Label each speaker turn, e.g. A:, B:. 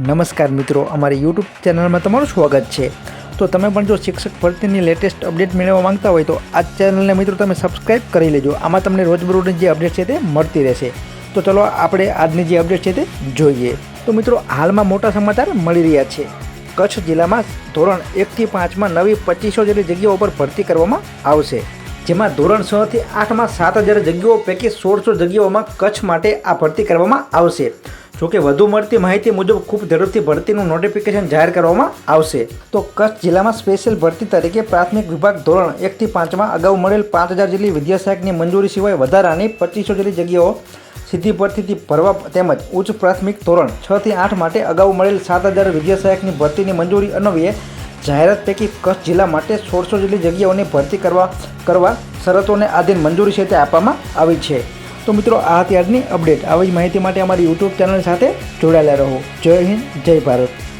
A: નમસ્કાર મિત્રો, અમારી યુટ્યુબ ચેનલમાં તમારું સ્વાગત છે. તો તમે પણ જો શિક્ષક ભરતીની લેટેસ્ટ અપડેટ મેળવવા માંગતા હોય તો આ ચેનલને મિત્રો તમે સબસ્ક્રાઈબ કરી લેજો. આમાં તમને રોજબરોજની જે અપડેટ છે તે મળતી રહેશે. તો ચલો આપણે આજની જે અપડેટ છે તે જોઈએ. તો મિત્રો, હાલમાં મોટા સમાચાર મળી રહ્યા છે. કચ્છ જિલ્લામાં ધોરણ એકથી પાંચમાં નવી પચીસો જેટલી જગ્યાઓ પર ભરતી કરવામાં આવશે. જેમાં ધોરણ છ આઠમાં સાત હજાર જગ્યાઓ પૈકી સોળસો જગ્યાઓમાં કચ્છ માટે આ ભરતી કરવામાં આવશે. જોકે વધુ મળતી માહિતી મુજબ ખૂબ ઝડપથી ભરતીનું નોટિફિકેશન જાહેર કરવામાં આવશે. તો કચ્છ જિલ્લામાં સ્પેશિયલ ભરતી તરીકે પ્રાથમિક વિભાગ ધોરણ એકથી પાંચમાં અગાઉ મળેલ પાંચ હજાર જેટલી વિદ્યાસહાયકની મંજૂરી સિવાય વધારાની પચીસો જેટલી જગ્યાઓ સીધી ભરતીથી ભરવા તેમજ ઉચ્ચ પ્રાથમિક ધોરણ છ થી આઠ માટે અગાઉ મળેલ સાત હજાર વિદ્યાસહાયકની ભરતીની મંજૂરી અન્વયે જાહેરાત પૈકી કચ્છ જિલ્લા માટે સોળસો જેટલી જગ્યાઓની ભરતી કરવા કરવા શરતોને આધીન મંજૂરી છે તે આપવામાં આવી છે. તો મિત્રો, આ ત્યારની અપડેટ આવી જ માહિતી માટે અમારી યુટ્યુબ ચેનલ સાથે જોડાયેલા રહો. જય હિન્દ, જય ભારત.